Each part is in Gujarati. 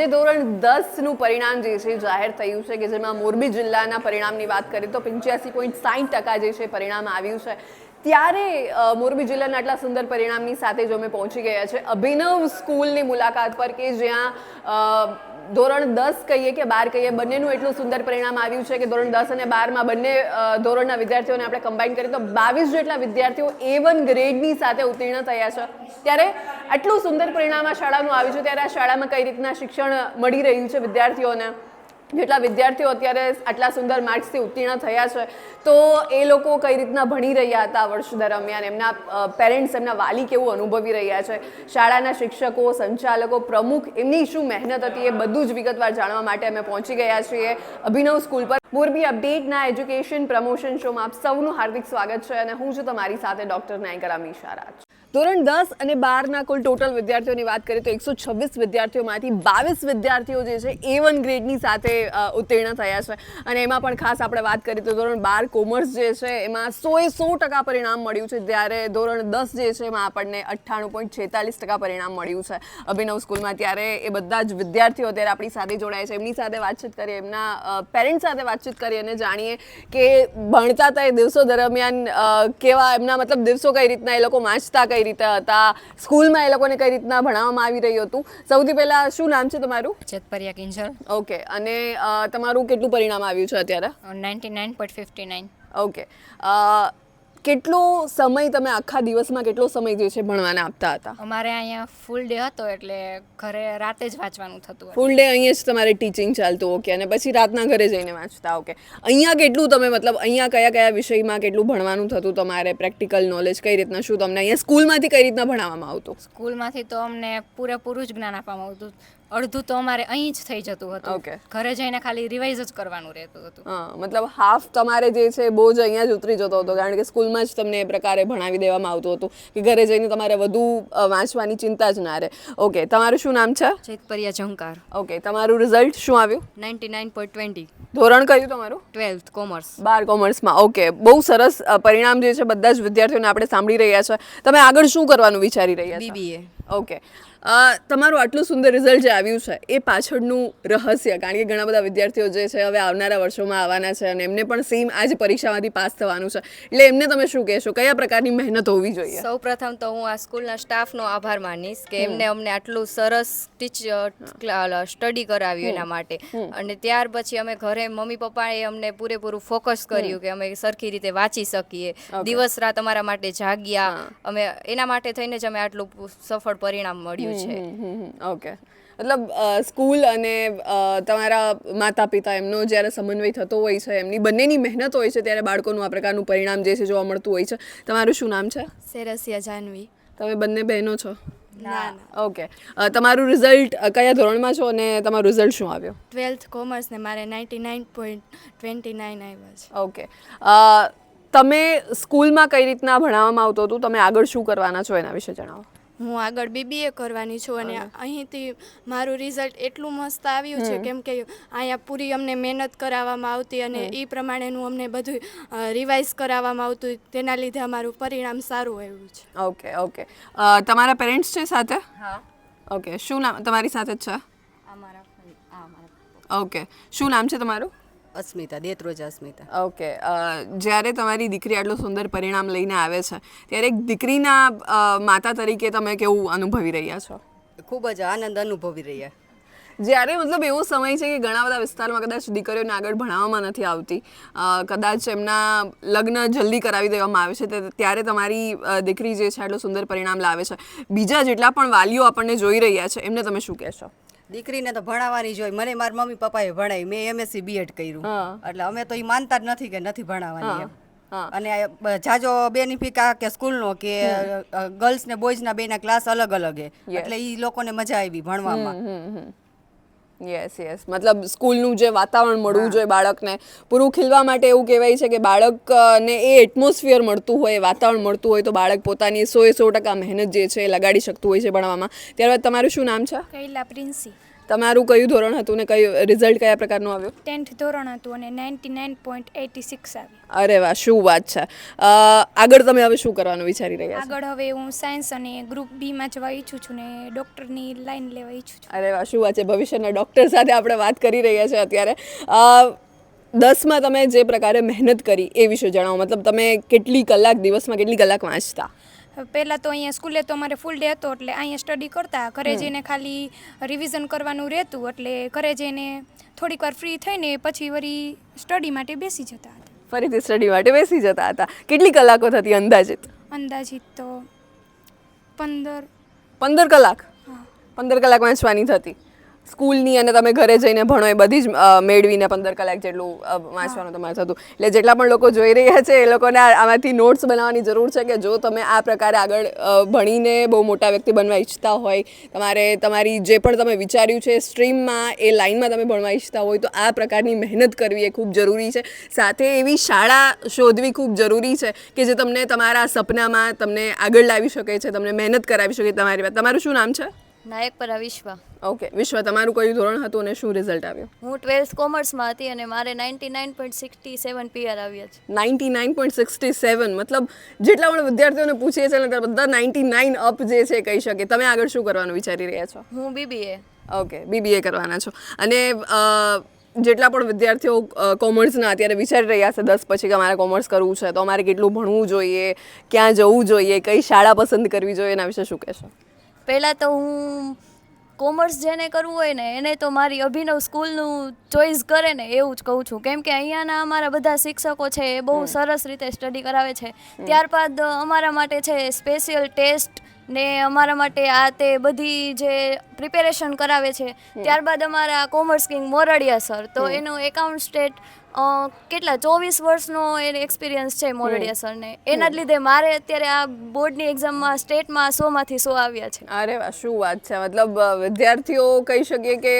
તે ધોરણ દસનું પરિણામ જે છે, જાહેર થયું છે કે જેમાં મોરબી જિલ્લાના પરિણામની વાત કરીએ તો પંચ્યાસી પોઈન્ટ સાઠ ટકા જે છે, પરિણામ આવ્યું છે. ત્યારે મોરબી જિલ્લાના આટલા સુંદર પરિણામની સાથે જ અમે પહોંચી ગયા છે. અભિનવ સ્કૂલની મુલાકાત પર કે જ્યાં ધોરણ દસ કહીએ કે બાર કહીએ, બંનેનું એટલું સુંદર પરિણામ આવ્યું છે કે ધોરણ દસ અને બારમાં બંને ધોરણના વિદ્યાર્થીઓને આપણે કમ્બાઈન કરીએ તો બાવીસ જેટલા વિદ્યાર્થીઓ એ વન ગ્રેડની સાથે ઉત્તીર્ણ થયા છે. ત્યારે આટલું સુંદર પરિણામ આ શાળાનું આવ્યું છે. ત્યારે આ શાળામાં કઈ રીતના શિક્ષણ મળી રહ્યું છે વિદ્યાર્થીઓને? જેટલા વિદ્યાર્થીઓ અત્યારે આટલા સુંદર માર્ક્સથી ઉત્તીર્ણ થયા છે, તો એ લોકો કઈ રીતના ભણી રહ્યા હતા વર્ષ દરમિયાન? એમના પેરેન્ટ્સ એમના વાલી કેવું અનુભવી રહ્યા છે? શાળાના શિક્ષકો, સંચાલકો, પ્રમુખ, એમની શું મહેનત હતી એ બધું જ વિગતવાર જાણવા માટે અમે પહોંચી ગયા છીએ અભિનવ સ્કૂલ પર. મોરબી અપડેટના એજ્યુકેશન પ્રમોશન શોમાં આપ સૌનું હાર્દિક સ્વાગત છે અને હું છું તમારી સાથે ડૉક્ટર નાયકરા અમીશા રાજ ધોરણ દસ અને બારના કુલ ટોટલ વિદ્યાર્થીઓની વાત કરીએ તો એકસો છવ્વીસ વિદ્યાર્થીઓમાંથી બાવીસ વિદ્યાર્થીઓ જે છે એ વન ગ્રેડની સાથે ઉત્તીર્ણ થયા છે. અને એમાં પણ ખાસ આપણે વાત કરીએ તો ધોરણ બાર કોમર્સ જે છે, એમાં સોએ સો ટકા પરિણામ મળ્યું છે, જ્યારે ધોરણ દસ જે છે, એમાં આપણને અઠ્ઠાણું પોઈન્ટ છેતાલીસ ટકા પરિણામ મળ્યું છે. અભિનવ સ્કૂલમાં ત્યારે એ બધા જ વિદ્યાર્થીઓ અત્યારે આપણી સાથે જોડાય છે. એમની સાથે વાતચીત કરીએ, એમના પેરેન્ટ્સ સાથે વાતચીત કરીએ અને જાણીએ કે ભણતા હતા એ દિવસો દરમિયાન કેવા એમના મતલબ દિવસો કઈ રીતના એ લોકો વાંચતા, કઈ રીતે હતા? સ્કૂલમાં એ લોકોને કઈ રીતના ભણાવવામાં આવી રહ્યું હતું? સૌથી પહેલા શું નામ છે તમારું? ચેતપરિયા કિંજલ. ઓકે. અને તમારું કેટલું પરિણામ આવ્યું છે અત્યારે? Ninety nine point fifty nine okay કેટલો સમય તમે આખા દિવસમાં કેટલો સમય જે છે ભણવાને આપતા હતા? અમારે અહીંયા ફૂલ ડે હતો એટલે ઘરે રાતે જ વાંચવાનું થતું ફૂલ ડે અહીંયા જ તમારે ટીચિંગ ચાલતું ઓકે અને પછી રાતના ઘરે જઈને વાંચતા ઓકે અહીંયા કેટલું તમે મતલબ અહીંયા કયા કયા વિષયમાં કેટલું ભણવાનું થતું તમારે? પ્રેક્ટિકલ નોલેજ કઈ રીતના? શું તમને અહીંયા સ્કૂલમાંથી કઈ રીતના ભણાવવામાં આવતું? સ્કૂલમાંથી તો અમને પૂરેપૂરું જ જ્ઞાન આપવામાં આવતું. અડધું તો અમારે અહીં જ થઈ જતું હતું. ઓકે ઘરે જઈને ખાલી રિવાઇઝ જ કરવાનું રહેતું હતું. મતલબ હાફ તમારે જે છે બહુ જ અહીંયા જ ઉતરી જતો હતો કારણ કે સ્કૂલમાં જ તમને એ પ્રકારે ભણાવી દેવામાં આવતું હતું કે ઘરે જઈને તમારે વધુ વાંચવાની ચિંતા જ ના રહે. ઓકે તમારું શું નામ છે? ચેતપરિયા જંકાર. ઓકે તમારું રિઝલ્ટ શું આવ્યું? નાઇન્ટી નાઇન પોઈન્ટ ટ્વેન્ટી ધોરણ કયું તમારું? ટ્વેલ્થ કોમર્સ બાર કોમર્સમાં ઓકે બહુ સરસ પરિણામ જે છે બધા જ વિદ્યાર્થીઓને આપણે સાંભળી રહ્યા છે. તમે આગળ શું કરવાનું વિચારી રહ્યા છો? બીબીએ ઓકે તમારું આટલું સુંદર રિઝલ્ટ જે આવ્યું છે એ પાછળનું રહસ્ય કારણ કે ઘણા બધા વિદ્યાર્થીઓ જે છે હવે આવનારા વર્ષોમાં આવવાના છે અને એમને પણ સેમ આ જ પરીક્ષામાંથી પાસ થવાનું છે. એટલે એમને તમે શું કહેશો? કયા પ્રકારની મહેનત હોવી જોઈએ? સૌ પ્રથમ તો હું આ સ્કૂલના સ્ટાફનો આભાર માનીશ કે એમને અમને આટલું સરસ ટીચર સ્ટડી કરાવ્યું એના માટે. અને ત્યાર પછી અમે ઘરે મમ્મી પપ્પાએ અમને પૂરેપૂરું ફોકસ કર્યું કે અમે સરખી રીતે વાંચી શકીએ. દિવસ રાત અમારા માટે જાગ્યા. અમે એના માટે થઈને જ અમે આટલું સફળ પરિણામ મળ્યું છે. હમ, હમ. ઓકે મતલબ સ્કૂલ અને તમારા માતા પિતા એમનો જ્યારે સમન્વય થતો હોય છે એમની બંનેની મહેનત હોય છે ત્યારે બાળકોનું આ પ્રકારનું પરિણામ જે છે જોવા મળતું હોય છે. તમારું શું નામ છે? સેરસિયા જાનવી. તમે બંને બહેનો છો? ના ઓકે તમારું રિઝલ્ટ કયા ધોરણમાં છો અને તમારું રિઝલ્ટ શું આવ્યો? ટ્વેલ્થ કોમર્સ ને મારે ninety nine point twenty nine આવ્યા છે. ઓકે તમે સ્કૂલમાં કઈ રીતના ભણાવવામાં આવતું હતું? તમે આગળ શું કરવાના છો એના વિશે જણાવો. હું આગળ બીબીએ કરવાની છું અને અહીંથી મારું રિઝલ્ટ એટલું મસ્ત આવ્યું છે કેમ કે અહીંયા પૂરી અમને મહેનત કરાવવામાં આવતી અને એ પ્રમાણેનું અમને બધું રિવાઇઝ કરાવવામાં આવતું. તેના લીધે અમારું પરિણામ સારું આવ્યું છે. ઓકે ઓકે તમારા પેરેન્ટ્સ છે સાથે? હા. ઓકે શું નામ? તમારી સાથે જ છે? ઓકે શું નામ છે તમારું? અસ્મિતા દેત્રોજા અસ્મિતા. ઓકે જ્યારે તમારી દીકરી આટલું સુંદર પરિણામ લઈને આવે છે ત્યારે એક દીકરીના માતા તરીકે તમે કેવું અનુભવી રહ્યા છો? ખૂબ જ આનંદ અનુભવી રહ્યા. જ્યારે મતલબ એવો સમય છે કે ઘણા બધા વિસ્તારમાં કદાચ દીકરીઓને આગળ ભણાવવામાં નથી આવતી કદાચ એમના લગ્ન જલ્દી કરાવી દેવામાં આવે છે તે- ત્યારે તમારી દીકરી જે છે આટલું સુંદર પરિણામ લાવે છે બીજા જેટલા પણ વાલીઓ આપણને જોઈ રહ્યા છે એમને તમે શું કહેશો? દીકરીને તો ભણાવવાની જ હોય. મને મારા મમ્મી પપ્પાએ ભણાવી. મેં એમએસસી બીએડ કર્યું. એટલે અમે તો એ માનતા જ નથી કે નથી ભણાવવાની અને જાજો બેનિફિટ આ કે સ્કૂલનો કે ગર્લ્સ ને બોયઝના બેના ક્લાસ અલગ અલગ હે. એટલે એ લોકોને મજા આવી ભણવામાં. યસ યસ મતલબ સ્કૂલનું જે વાતાવરણ મળવું જોઈએ બાળકને પૂરું ખીલવા માટે એવું કહેવાય છે કે બાળકને એ એટમોસ્ફિયર મળતું હોય વાતાવરણ મળતું હોય તો બાળક પોતાની સો એ સો ટકા મહેનત જે છે એ લગાડી શકતું હોય છે ભણવામાં. ત્યારબાદ તમારું શું નામ છે? કૈલા પ્રિન્સી. તમારું કયું ધોરણ હતું ને કયું રિઝલ્ટ કયા પ્રકારનું આવ્યું? ટેન્થ ધોરણ હતું અને ninety nine point eighty six આવ્યું. અરે વાહ શું વાત છે. આગળ તમે હવે શું કરવાનું વિચારી રહ્યા આગળ હવે હું સાયન્સ અને ગ્રુપ બીમાં જવા ઈચ્છું છું ને ડૉક્ટરની લાઈન લેવા ઈચ્છું છું. અરે વાહ શું વાત છે. ભવિષ્યના ડૉક્ટર સાથે આપણે વાત કરી રહ્યા છીએ અત્યારે. દસમાં તમે જે પ્રકારે મહેનત કરી એ વિશે જણાવો. મતલબ તમે કેટલી કલાક દિવસમાં કેટલી કલાક વાંચતા? પહેલાં તો અહીંયા સ્કૂલે તો અમારે ફૂલ ડે હતો એટલે અહીંયા સ્ટડી કરતા ઘરે જઈને ખાલી રિવિઝન કરવાનું રહેતું એટલે ઘરે જઈને થોડીક વાર ફ્રી થઈને પછી વળી સ્ટડી માટે બેસી જતા હતા. ફરીથી સ્ટડી માટે બેસી જતા હતા. કેટલી કલાકો થતી અંદાજિત? અંદાજિત તો પંદર પંદર કલાક? પંદર કલાક વાંચવાની થતી. સ્કૂલની અને તમે ઘરે જઈને ભણો એ બધી જ મેળવીને પંદર કલાક જેટલું વાંચવાનું તમારે થતું. એટલે જેટલા પણ લોકો જોઈ રહ્યા છે એ લોકોને આમાંથી નોટ્સ બનાવવાની જરૂર છે કે જો તમે આ પ્રકારે આગળ ભણીને બહુ મોટા વ્યક્તિ બનવા ઈચ્છતા હોય, તમારે તમારી જે પણ તમે વિચાર્યું છે સ્ટ્રીમમાં એ લાઇનમાં તમે ભણવા ઈચ્છતા હોય, તો આ પ્રકારની મહેનત કરવી એ ખૂબ જરૂરી છે. સાથે એવી શાળા શોધવી ખૂબ જરૂરી છે કે જે તમને તમારા સપનામાં તમને આગળ લાવી શકે છે, તમને મહેનત કરાવી શકે તમારી વાત. તમારું શું નામ છે? નાયકપરા વિશ્વ ઓકે વિશ્વ તમારું કયું ધોરણ હતું અને શું રિઝલ્ટ આવ્યું? હું ટ્વેલ્થ કોમર્સમાં હતી અને મારે ninety nine point sixty seven PR આવ્યા છે. Ninety nine point sixty seven મતલબ જેટલા પણ વિદ્યાર્થીઓને પૂછીએ છીએ ને બધા નાઇન્ટી નાઇન અપ જે છે કહી શકે. તમે આગળ શું કરવાનું વિચારી રહ્યા છો? હું બીબીએ ઓકે બીબીએ કરવાના છો. અને જેટલા પણ વિદ્યાર્થીઓ કોમર્સના અત્યારે વિચારી રહ્યા છે દસ પછી કે અમારે કોમર્સ કરવું છે તો અમારે કેટલું ભણવું જોઈએ ક્યાં જવું જોઈએ કઈ શાળા પસંદ કરવી જોઈએ એના વિશે શું કહેશો? પહેલાં તો હું કોમર્સ જેને કરવું હોય ને એને તો મારી અભિનવ સ્કૂલનું ચોઈસ કરે ને એવું જ કહું છું. કેમ કે અહીંયાના અમારા બધા શિક્ષકો છે એ બહુ સરસ રીતે સ્ટડી કરાવે છે. ત્યારબાદ અમારા માટે છે સ્પેશિયલ ટેસ્ટ ને અમારા માટે આ તે બધી જે પ્રિપેરેશન કરાવે છે. ત્યારબાદ અમારા કોમર્સ કિંગ મોરડિયા સર તો એનું એકાઉન્ટ સ્ટેટ કેટલા ચોવીસ વર્ષનો એને એક્સપિરિયન્સ છે મોરડિયા સરને. એના જ લીધે મારે અત્યારે આ બોર્ડની એક્ઝામમાં સ્ટેટમાં સોમાંથી સો આવ્યા છે. અરે વાહ શું વાત છે. મતલબ વિદ્યાર્થીઓ કહી શકીએ કે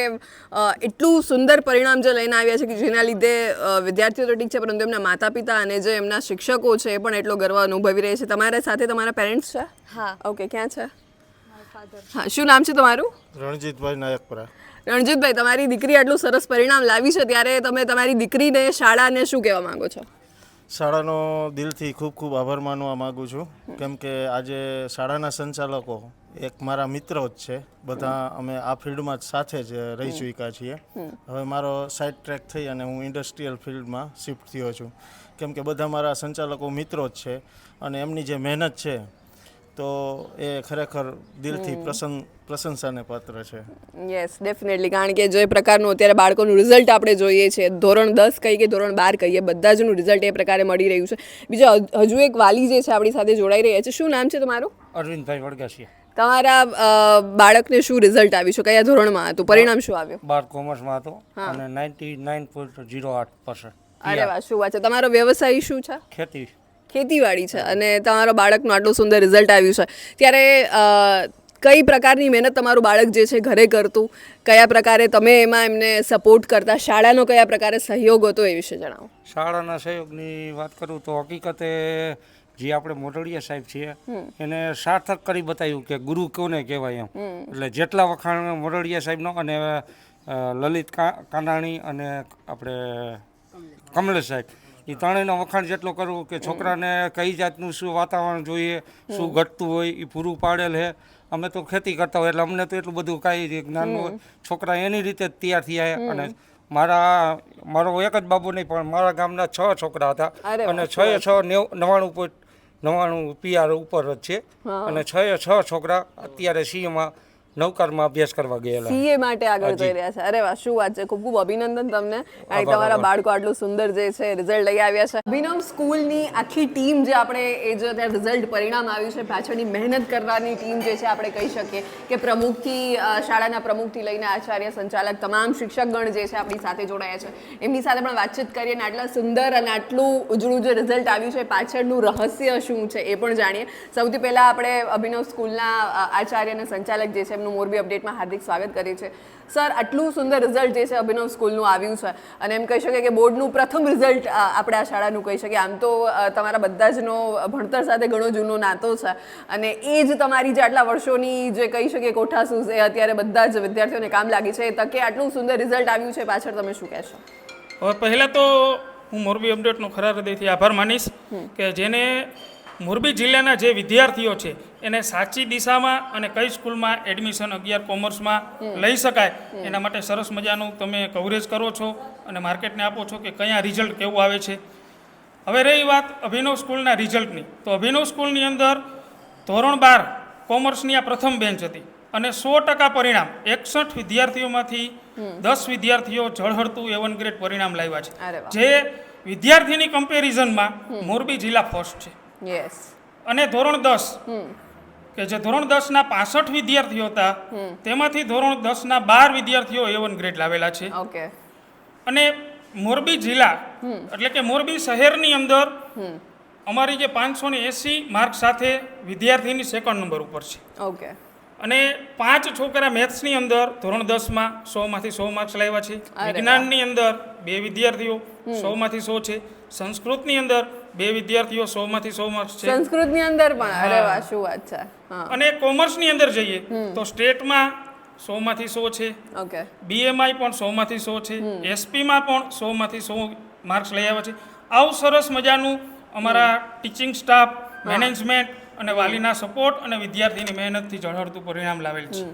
એટલું સુંદર પરિણામ જે લઈને આવ્યા છે કે જેના લીધે વિદ્યાર્થીઓ તો ઠીક છે પરંતુ એમના માતા પિતા અને જે એમના શિક્ષકો છે એ પણ એટલો ગર્વ અનુભવી રહે છે. તમારા સાથે તમારા પેરેન્ટ્સ છે? હા. ઓકે ક્યાં છે? હા શું નામ છે તમારું? રણજીતભાઈ નાયકપરા. રણજીતભાઈ, તમારી દીકરી આટલું સરસ પરિણામ લાવી છે, ત્યારે તમે તમારી દીકરીને શાળાને શું કહેવા માંગો છો? શાળાનો દિલથી ખૂબ ખૂબ આભાર માનવા માગું છું. કેમ કે આજે શાળાના સંચાલકો એક મારા મિત્રો જ છે. બધા અમે આ ફિલ્ડમાં જ સાથે જ રહી ચૂક્યા છીએ. હવે મારો સાઇડ ટ્રેક થઈ અને હું ઇન્ડસ્ટ્રીયલ ફિલ્ડમાં શિફ્ટ થયો છું. કેમ કે બધા મારા સંચાલકો મિત્રો જ છે અને એમની જે મહેનત છે તો એ ખરેખર દિલથી પ્રસંગ પ્રશંસાને પાત્ર છે. યસ ડેફિનેટલી કારણ કે જે પ્રકારનું અત્યારે બાળકોનું રિઝલ્ટ આપણે જોઈએ છે ધોરણ દસ કહીએ કે ધોરણ બાર કહીએ બધા જનું રિઝલ્ટ એ પ્રકારે મળી રહ્યું છે. બીજા હજુ એક વાલી જે છે આપણી સાથે જોડાઈ રહ્યા છે. શું નામ છે તમારું? અરવિંદભાઈ વડગાસિયા. તમારા બાળકને શું રિઝલ્ટ આવ્યું છે? કયા ધોરણમાં હતું? પરિણામ શું આવ્યું? બાર કોમર્સમાં હતો અને નાઇન્ટી નાઇન પોઈન્ટ જીરો આઠ પર્સન્ટ અરે વાહ શું વાત છે. તમારો વ્યવસાય શું છે? ખેતી. ખેતીવાડી છે અને તમારો બાળકનું આટલું સુંદર રિઝલ્ટ આવ્યું છે. ત્યારે કઈ પ્રકારની મહેનત તમારું બાળક જે છે ઘરે કરતું? કયા પ્રકારે તમે એમાં એમને સપોર્ટ કરતા? શાળાનો કયા પ્રકારે સહયોગ હતો એ વિશે જણાવો. શાળાના સહયોગની વાત કરું તો હકીકતે જે આપણે મોટડીયા સાહેબ છીએ એને સાર્થક કરી બતાવ્યું કે ગુરુ કોને કહેવાય એમ. એટલે જેટલા વખાણ મોટડીયા સાહેબનો અને લલિત કા કાનાણી અને આપણે કમલેશ સાહેબ એ ત્રણેયનો વખાણ જેટલો કરવું કે છોકરાને કઈ જાતનું શું વાતાવરણ જોઈએ શું ઘટતું હોય એ પૂરું પાડેલ છે અમે તો ખેતી કરતા હોય એટલે અમને તો એટલું બધું કાંઈ જ્ઞાન હોય છોકરા એની રીતે જ તૈયાર થયા અને મારા મારો એક જ બાબુ નહીં પણ મારા ગામના છ છોકરા હતા. અને છ એ છ નેવ નવ્વાણું પોઈન્ટ નવ્વાણું પીઆર ઉપર જ છે. અને છ એ છ છોકરા અત્યારે સીએમાં નવકારમાં અભ્યાસ કરવા ગયેલા. સીએ માટે આગળ જઈ રહ્યા છે. અરે વાહ શું વાત છે. ખૂબ ખૂબ અભિનંદન તમને. કારણ કે તમારા બાળકો આટલું સુંદર જે છે રિઝલ્ટ લઈ આવ્યા છે. અભિનવ સ્કૂલની આખી ટીમ જે આપણે એ જે ત્યાં રિઝલ્ટ પરિણામ આવ્યું છે પાછળની મહેનત કરવાની ટીમ જે છે આપણે કહી શકીએ કે પ્રમુખથી શાળાના પ્રમુખથી લઈને આચાર્ય સંચાલક તમામ શિક્ષકગણ જે છે આપણી સાથે જોડાયા છે. એમની સાથે પણ વાતચીત કરીએ અને આટલા સુંદર અને આટલું ઉજળું જે રિઝલ્ટ આવ્યું છે પાછળનું રહસ્ય શું છે એ પણ જાણીએ. સૌથી પહેલાં આપણે અભિનવ સ્કૂલના આચાર્ય અને સંચાલક જે છે એમનું મોરબી અપડેટમાં હાર્દિક સ્વાગત કરીએ છીએ. સર આટલું સુંદર રિઝલ્ટ જે છે અભિનવ સ્કૂલનું આવ્યું છે. અને એમ કહી શકીએ કે બોર્ડનું પ્રથમ રિઝલ્ટ આપણે આ શાળાનું કહી શકીએ. આમ તો તમારા બધા જનો ભણતર સાથે ઘણો જૂનો નાતો છે. અને એ જ તમારી જે આટલા વર્ષોની જે કહી શકીએ કોઠાસૂઝ એ અત્યારે બધા જ વિદ્યાર્થીઓને કામ લાગી છે. એ તકે આટલું સુંદર રિઝલ્ટ આવ્યું છે. પાછળ તમે શું કહેશો? હવે પહેલાં તો હું મોરબી અપડેટનો ખરા હૃદયથી આભાર માનીશ કે જેને મોરબી જિલ્લાના જે વિદ્યાર્થીઓ છે એને સાચી દિશામાં અને કઈ સ્કૂલમાં એડમિશન અગિયાર કોમર્સમાં લઈ શકાય એના માટે સરસ મજાનું તમે કવરેજ કરો છો અને માર્કેટને આપો છો કે કયા રિઝલ્ટ કેવું આવે છે. હવે રહી વાત અભિનવ સ્કૂલના રિઝલ્ટની તો અભિનવ સ્કૂલની અંદર ધોરણ બાર કોમર્સની આ પ્રથમ બેન્ચ હતી અને સો ટકા પરિણામ એકસઠ વિદ્યાર્થીઓમાંથી દસ વિદ્યાર્થીઓ જળહળતું એવન ગ્રેડ પરિણામ લાવ્યા છે. જે વિદ્યાર્થીની કમ્પેરિઝનમાં મોરબી જિલ્લા ફર્સ્ટ છે. યસ અને ધોરણ દસ. કે જે ધોરણ દસના પાસઠ વિદ્યાર્થીઓ હતા તેમાંથી ધોરણ દસના બાર વિદ્યાર્થીઓ એવન ગ્રેડ લાવેલા છે. ઓકે અને મોરબી જિલ્લા એટલે કે મોરબી શહેરની અંદર અમારી જે પાંચસો ને એંસી માર્ક સાથે વિદ્યાર્થીની સેકન્ડ નંબર ઉપર છે. ઓકે અને પાંચ છોકરા મેથ્સની અંદર ધોરણ દસમાં સોમાંથી સો માર્ક્સ લાવ્યા છે. વિજ્ઞાનની અંદર બે વિદ્યાર્થીઓ સોમાંથી સો છે. સંસ્કૃતની અંદર બે વિદ્યાર્થીઓ સોમાંથી સો માર્ક્સ છે. સંસ્કૃતની અંદર પણ અરે વાહ શું વાત છે. અને કોમર્સ કોમર્સની અંદર જઈએ તો સ્ટેટમાં સોમાંથી સો છે. ઓકે. બીએમઆઈ પણ સોમાંથી સો છે. એસપીમાં પણ સોમાંથી સો માર્ક્સ લઈ આવ્યા છે. આવું સરસ મજાનું અમારા ટીચિંગ સ્ટાફ મેનેજમેન્ટ અને વાલીના સપોર્ટ અને વિદ્યાર્થીની મહેનતથી ઝળહળતું પરિણામ લાવેલ છે.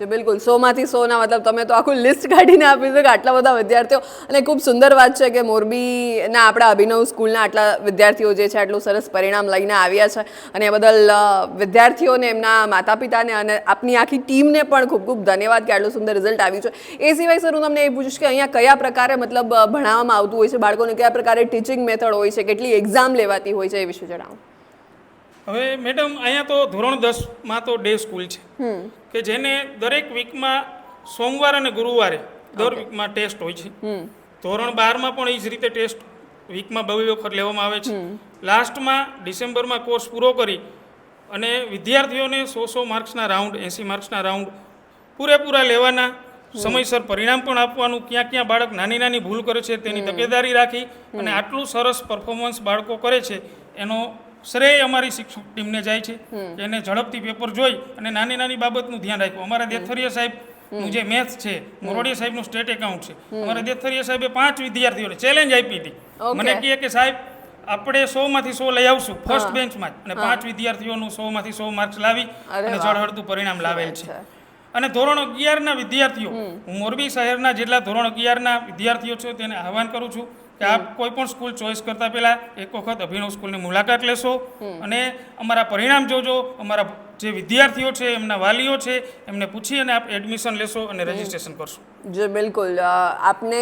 જે બિલકુલ. સોમાંથી સોના, મતલબ તમે તો આખું લિસ્ટ કાઢીને આપી છે કે આટલા બધા વિદ્યાર્થીઓ. અને ખૂબ સુંદર વાત છે કે મોરબીના આપણા અભિનવ સ્કૂલના આટલા વિદ્યાર્થીઓ જે છે, આટલું સરસ પરિણામ લઈને આવ્યા છે. અને એ બદલ વિદ્યાર્થીઓને, એમના માતા પિતાને અને આપની આખી ટીમને પણ ખૂબ ખૂબ ધન્યવાદ કે આટલું સુંદર રિઝલ્ટ આવ્યું છે. એ સિવાય, સર, હું તમને એ પૂછીશ કે અહીંયા કયા પ્રકારે, મતલબ ભણાવવામાં આવતું હોય છે બાળકોને? કયા પ્રકારે ટીચિંગ મેથડ હોય છે? કેટલી એક્ઝામ લેવાતી હોય છે એ વિશે જણાવો. હવે મેડમ અહીંયા તો ધોરણ દસમાં તો ડે સ્કૂલ છે. કે જેને દરેક વીકમાં સોમવાર અને ગુરુવારે દર વીકમાં ટેસ્ટ હોય છે. ધોરણ બારમાં પણ એ જ રીતે ટેસ્ટ વીકમાં બે વખત લેવામાં આવે છે. લાસ્ટમાં ડિસેમ્બરમાં કોર્સ પૂરો કરી અને વિદ્યાર્થીઓને સો સો માર્ક્સના રાઉન્ડ એંસી માર્ક્સના રાઉન્ડ પૂરેપૂરા લેવાના સમયસર પરિણામ પણ આપવાનું ક્યાં ક્યાં બાળક નાની નાની ભૂલ કરે છે તેની તકેદારી રાખી અને આટલું સરસ પરફોર્મન્સ બાળકો કરે છે એનો શ્રેય અમારી શિક્ષક ટીમને જાય છે. એને ઝડપથી પેપર જોઈ અને નાની નાની બાબતનું ધ્યાન રાખ્યું અમારા દેથરિયા સાહેબનું જે મેથ્સ છે મોરડીયા સાહેબનું સ્ટેટ એકાઉન્ટ છે. અમારા દેથરિયા સાહેબે પાંચ વિદ્યાર્થીઓને ચેલેન્જ આપી હતી. મને કહે કે સાહેબ આપણે સો માંથી સો લઈ આવશું ફર્સ્ટ બેન્ચમાં અને પાંચ વિદ્યાર્થીઓનું સો માંથી સો માર્ક્સ લાવી અને ઝળહળતું પરિણામ લાવેલ છે. અને ધોરણ અગિયારના વિદ્યાર્થીઓ હું મોરબી શહેરના જેટલા ધોરણ અગિયારના વિદ્યાર્થીઓ છે તેને આહવાન કરું છું કે આપ કોઈ પણ સ્કૂલ ચોઈસ કરતા પહેલા એક વખત અભિનવ સ્કૂલની મુલાકાત લેશો અને અમારા પરિણામ જોજો અમારા જે વિદ્યાર્થીઓ છે એમના વાલીઓ છે એમને પૂછી અને આપ એડમિશન લેશો અને રજીસ્ટ્રેશન કરશો. જો બિલકુલ આપને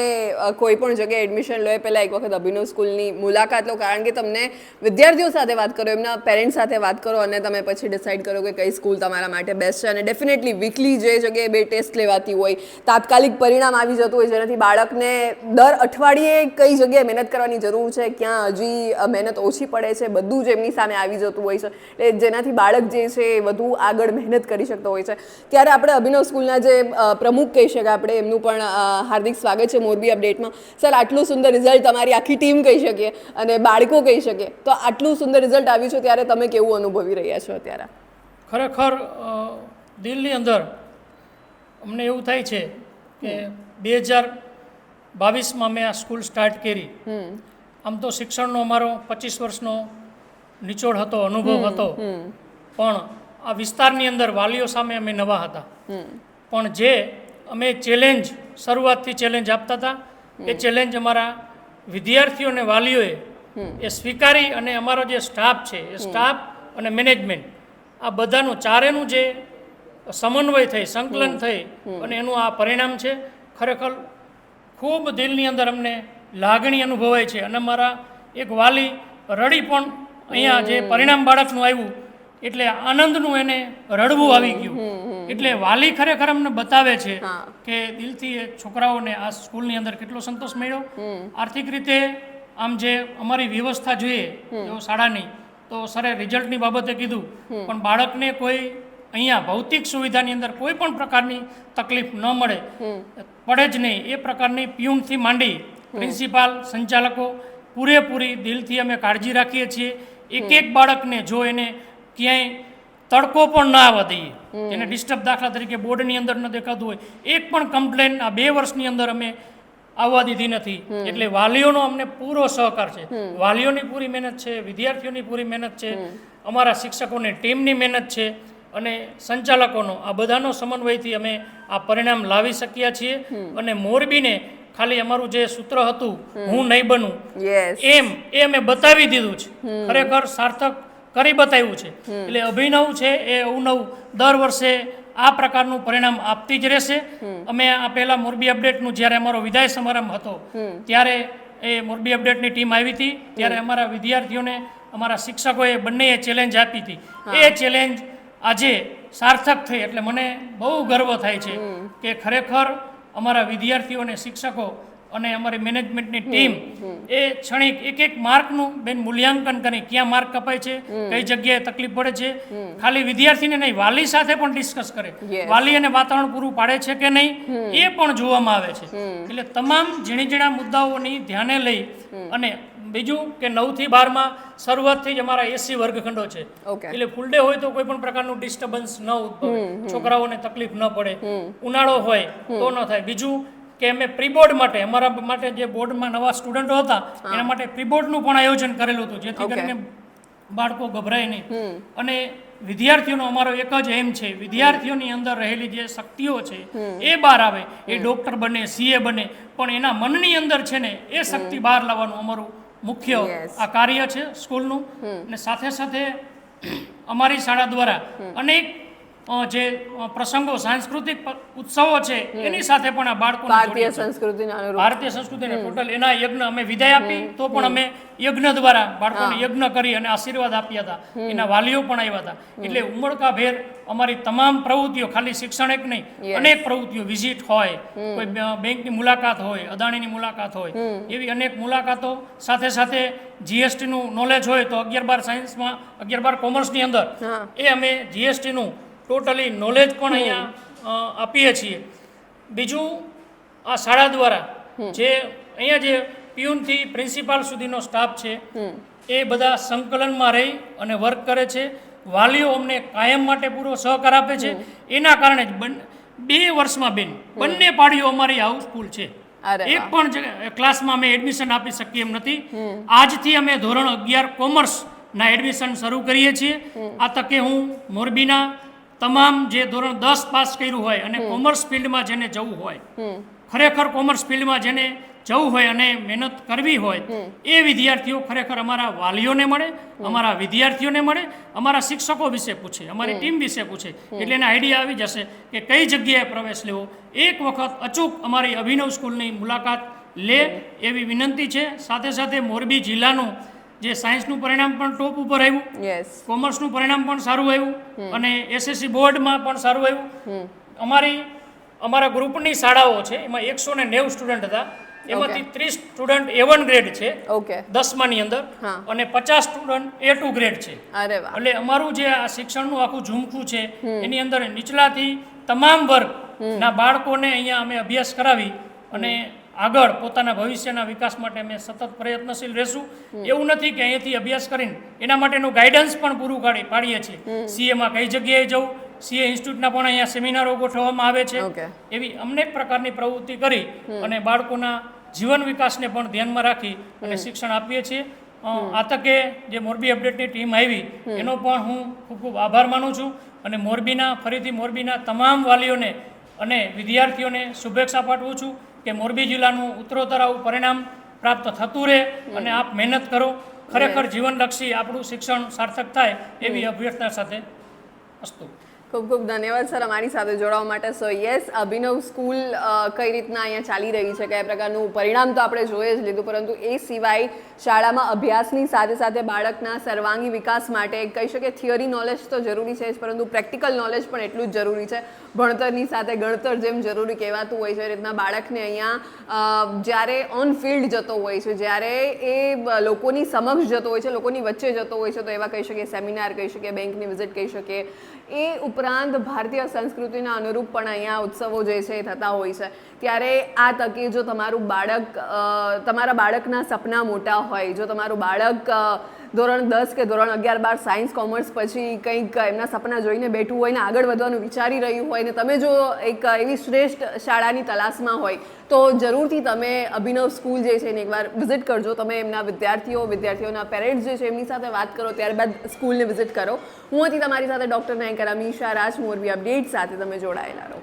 કોઈ પણ જગ્યાએ એડમિશન લો એ પહેલાં એક વખત અભિનવ સ્કૂલની મુલાકાત લો કારણ કે તમને વિદ્યાર્થીઓ સાથે વાત કરો એમના પેરેન્ટ્સ સાથે વાત કરો અને તમે પછી ડિસાઇડ કરો કે કઈ સ્કૂલ તમારા માટે બેસ્ટ છે. અને ડેફિનેટલી વીકલી જે જગ્યાએ બે ટેસ્ટ લેવાતી હોય તાત્કાલિક પરિણામ આવી જતું હોય જેનાથી બાળકને દર અઠવાડિયે કઈ જગ્યાએ મહેનત કરવાની જરૂર છે ક્યાં હજી મહેનત ઓછી પડે છે બધું જ એમની સામે આવી જતું હોય છે. એટલે જેનાથી બાળક જે છે એ વધુ આગળ મહેનત કરી શકતો હોય છે. ત્યારે આપણે અભિનવ સ્કૂલના જે પ્રમુખ કહી શકાય આપણે એમનું પણ હાર્દિક સ્વાગત છે મોરબી અપડેટમાં. સર આટલું સુંદર રિઝલ્ટ તમારી આખી ટીમ કહી શકીએ અને બાળકો કહી શકીએ. તો આટલું સુંદર રિઝલ્ટ આવ્યું છે ત્યારે તમે કેવું અનુભવી રહ્યા છો અત્યારે? ખરેખર દિલની અંદર અમને એવું થાય છે કે બે હજાર બાવીસમાં મેં આ સ્કૂલ સ્ટાર્ટ કરી. આમ તો શિક્ષણનો અમારો પચીસ વર્ષનો નિચોડ હતો અનુભવ હતો. પણ આ વિસ્તારની અંદર વાલીઓ સામે અમે નવા હતા. પણ જે અમે ચેલેન્જ શરૂઆતથી ચેલેન્જ આપતા હતા, એ ચેલેન્જ અમારા વિદ્યાર્થીઓ અને વાલીઓએ એ સ્વીકારી અને અમારો જે સ્ટાફ છે, એ સ્ટાફ અને મેનેજમેન્ટ આ બધાનું ચારેનું જે સમન્વય થઈ, સંકલન થઈ અને એનું આ પરિણામ છે, ખરેખર ખૂબ દિલની અંદર અમને લાગણી અનુભવાય છે. અને અમારા એક વાલી રડી પણ અહીંયા જે પરિણામ બાળકનું આવ્યું એટલે આનંદનું એને રડવું આવી ગયું. એટલે વાલી ખરેખર અમને બતાવે છે કે દિલથી એ છોકરાઓને આ સ્કૂલની અંદર કેટલો સંતોષ મળ્યો. આર્થિક રીતે આમ જે અમારી વ્યવસ્થા જોઈએ જો શાળાની તો સરે રિઝલ્ટની બાબતે કીધું પણ બાળકને કોઈ અહીંયા ભૌતિક સુવિધાની અંદર કોઈ પણ પ્રકારની તકલીફ ન મળે. પડે જ નહીં. એ પ્રકારની પ્યુનથી માંડી પ્રિન્સિપાલ સંચાલકો પૂરેપૂરી દિલથી અમે કાળજી રાખીએ છીએ. એક એક બાળકને જો એને ક્યાંય તડકો પણ ના આવવા દઈએ એને ડિસ્ટર્બ દાખલા તરીકે બોર્ડની અંદર ન દેખાતું હોય એક પણ કમ્પ્લેન આ બે વર્ષની અંદર અમે આવવા દીધી નથી. એટલે વાલીઓનો અમને પૂરો સહકાર છે. વાલીઓની પૂરી મહેનત છે વિદ્યાર્થીઓની પૂરી મહેનત છે અમારા શિક્ષકોની ટીમની મહેનત છે અને સંચાલકોનો. આ બધાનો સમન્વયથી અમે આ પરિણામ લાવી શક્યા છીએ અને મોરબીને ખાલી અમારું જે સૂત્ર હતું હું નહીં બનું એમ એ અમે બતાવી દીધું છે. ખરેખર સાર્થક કરી બતાવ્યું છે. એટલે અભિનવ છે એ અવનવ દર વર્ષે આ પ્રકારનું પરિણામ આપતી જ રહેશે. અમે આ પહેલા મોરબી અપડેટનું જ્યારે અમારો વિદાય સમારંભ હતો ત્યારે એ મોરબી અપડેટની ટીમ આવી હતી. ત્યારે અમારા વિદ્યાર્થીઓને અમારા શિક્ષકોએ બંનેએ ચેલેન્જ આપી હતી. એ ચેલેન્જ આજે સાર્થક થઈ એટલે મને બહુ ગર્વ થાય છે કે ખરેખર અમારા વિદ્યાર્થીઓ અને શિક્ષકો અને અમારી મેનેજમેન્ટની ટીમ એ ક્ષણિક એક એક માર્કનું બેન મૂલ્યાંકન કરી ક્યાં માર્ક કપાય છે કઈ જગ્યાએ તકલીફ પડે છે. ખાલી વિદ્યાર્થીને નહીં વાલી સાથે પણ ડિસ્કસ કરે. વાલી અને વાતાવરણ પૂરું પાડે છે કે નહીં એ પણ જોવામાં આવે છે. એટલે તમામ ઝીણી ઝીણા મુદ્દાઓની ધ્યાને લઈ અને બીજું કે નવથી બારમાં શરૂઆતથી જ અમારા એસી વર્ગખંડો છે. એટલે ફૂલ ડે હોય તો કોઈ પણ પ્રકારનું ડિસ્ટર્બન્સ ન ઉદભવે. છોકરાઓને તકલીફ ન પડે. ઉનાળો હોય તો ન થાય. બીજું કે અમે પ્રીબોર્ડ માટે અમારા માટે જે બોર્ડમાં નવા સ્ટુડન્ટો હતા એના માટે પ્રીબોર્ડનું પણ આયોજન કરેલું હતું જેથી. કરીને બાળકો ગભરાય નહીં. અને વિદ્યાર્થીઓનો અમારો એક જ એમ છે વિદ્યાર્થીઓની અંદર રહેલી જે શક્તિઓ છે એ બહાર આવે એ ડોક્ટર બને સીએ બને પણ એના મનની અંદર છે ને એ શક્તિ બહાર લાવવાનું અમારું મુખ્ય આ કાર્ય છે સ્કૂલનું. અને સાથે સાથે અમારી શાળા દ્વારા અનેક જે પ્રસંગો સાંસ્કૃતિક ઉત્સવો છે એની સાથે પણ આ બાળકો ભારતીય છે. ભારતીય સંસ્કૃતિને ટોટલ એના યજ્ઞ અમે વિદાય આપી તો પણ અમે યજ્ઞ દ્વારા બાળકોને યજ્ઞ કરી અને આશીર્વાદ આપ્યા હતા. એના વાલીઓ પણ આવ્યા હતા. એટલે ઉમળકાભેર અમારી તમામ પ્રવૃત્તિઓ ખાલી શિક્ષણ એક નહીં અનેક પ્રવૃત્તિઓ વિઝિટ હોય કોઈ બેંકની મુલાકાત હોય અદાણીની મુલાકાત હોય એવી અનેક મુલાકાતો. સાથે સાથે જીએસટીનું નોલેજ હોય તો અગિયાર બાર સાયન્સમાં અગિયાર બાર કોમર્સની અંદર એ અમે જીએસટીનું ટોટલી નોલેજ પણ અહીંયા આપીએ છીએ. બીજું આ શાળા દ્વારા જે અહીંયા જે પ્યુનથી પ્રિન્સિપાલ સુધીનો સ્ટાફ છે એ બધા સંકલનમાં રહી અને વર્ક કરે છે. વાલીઓ અમને કાયમ માટે પૂરો સહકાર આપે છે. એના કારણે જ બે વર્ષમાં બેન બંને પાડીઓ અમારી હાઉસફુલ છે. એક પણ ક્લાસમાં અમે એડમિશન આપી શકીએ એમ નથી. આજથી અમે ધોરણ અગિયાર કોમર્સના એડમિશન શરૂ કરીએ છીએ. આ તકે હું મોરબીના તમામ જે ધોરણ દસ પાસ કર્યું હોય અને કોમર્સ ફિલ્ડમાં જેને જવું હોય ખરેખર કોમર્સ ફિલ્ડમાં જેને જવું હોય અને મહેનત કરવી હોય એ વિદ્યાર્થીઓ ખરેખર અમારા વાલીઓને મળે અમારા વિદ્યાર્થીઓને મળે અમારા શિક્ષકો વિશે પૂછે અમારી ટીમ વિશે પૂછે. એટલે એને આઈડિયા આવી જશે કે કઈ જગ્યાએ પ્રવેશ લેવો. એક વખત અચૂક અમારી અભિનવ સ્કૂલની મુલાકાત લે એવી વિનંતી છે. સાથે સાથે મોરબી જિલ્લાનું જે સાયન્સનું પરિણામ પણ ટોપ ઉપર આવ્યું. યસ કોમર્સનું પરિણામ પણ સારું આવ્યું. અને એસએસસી બોર્ડમાં પણ સારું આવ્યું. અમારી અમારા ગ્રુપની શાળાઓ છે એમાં એકસો ને નેવું સ્ટુડન્ટ હતા. એમાંથી ત્રીસ સ્ટુડન્ટ એ વન ગ્રેડ છે ઓકે દસમાની અંદર. અને પચાસ સ્ટુડન્ટ એ ટુ ગ્રેડ છે. એટલે અમારું જે આ શિક્ષણનું આખું ઝુમખું છે એની અંદર નીચલાથી તમામ વર્ગના બાળકોને અહીંયા અમે અભ્યાસ કરાવી અને આગળ પોતાના ભવિષ્યના વિકાસ માટે અમે સતત પ્રયત્નશીલ રહેશું. એવું નથી કે અહીંયાથી અભ્યાસ કરીને એના માટેનું ગાઈડન્સ પણ પૂરું પાડી પાડીએ છીએ. સીએમાં કઈ જગ્યાએ જવું? સીએ ઇન્સ્ટિટ્યૂટના પણ અહીંયા સેમિનારો ગોઠવવામાં આવે છે. એવી અનેક પ્રકારની પ્રવૃત્તિ કરી અને બાળકોના જીવન વિકાસને પણ ધ્યાનમાં રાખી અને શિક્ષણ આપીએ છીએ. આ તકે જે મોરબી અપડેટની ટીમ આવી એનો પણ હું ખૂબ ખૂબ આભાર માનું છું. અને મોરબીના ફરીથી મોરબીના તમામ વાલીઓને અને વિદ્યાર્થીઓને શુભેચ્છા પાઠવું છું. કે મોરબી જિલ્લાનું ઉત્તરોત્તર આવું પરિણામ પ્રાપ્ત થતું રહે અને આપ મહેનત કરો. ખરેખર જીવનલક્ષી આપણું શિક્ષણ સાર્થક થાય એવી અભ્યર્થના સાથે અસ્તુ. ખૂબ ખૂબ ધન્યવાદ સર અમારી સાથે જોડાવા માટે. સો યસ અભિનવ સ્કૂલ કઈ રીતના અહીંયા ચાલી રહી છે? કયા પ્રકારનું પરિણામ તો આપણે જોઈએ જ લીધું પરંતુ એ સિવાય શાળામાં અભ્યાસની સાથે સાથે બાળકના સર્વાંગી વિકાસ માટે કહી શકે થિયરી નોલેજ તો જરૂરી છે જ, પરંતુ પ્રેક્ટિકલ નોલેજ પણ એટલું જ જરૂરી છે. ભણતરની સાથે ગણતર જેમ જરૂરી કહેવાતું હોય છે રીતના બાળકને અહીંયા જ્યારે ઓન ફિલ્ડ જતો હોય છે, જ્યારે એ લોકોની સમક્ષ જતો હોય છે, લોકોની વચ્ચે જતો હોય છે, તો એવા કહી શકીએ સેમિનાર કહી શકીએ બેંકની વિઝિટ કહી શકીએ. એ ઉપરાંત ભારતીય સંસ્કૃતિના અનુરૂપ પણ અહીંયા ઉત્સવો જે છે એ થતા હોય છે. ત્યારે આ તકે જો તમારું બાળક તમારા બાળકના સપના મોટા હોય. જો તમારું બાળક ધોરણ દસ કે ધોરણ અગિયાર, બાર સાયન્સ, કોમર્સ પછી કંઈક એમના સપના જોઈને બેઠું હોય ને આગળ વધવાનું વિચારી રહ્યું હોય ને તમે જો એક એવી શ્રેષ્ઠ શાળાની તલાશમાં હોય, તો જરૂરથી તમે અભિનવ સ્કૂલ જે છે એને એકવાર વિઝિટ કરજો. તમે એમના વિદ્યાર્થીઓ, વિદ્યાર્થીઓના પેરેન્ટ્સ જે છે એમની સાથે વાત કરો, ત્યારબાદ સ્કૂલને વિઝિટ કરો. હું હતી તમારી સાથે ડૉક્ટર નાયકરા મીશા રાજ મોરબી અપડેટ સાથે તમે જોડાયેલા રહો.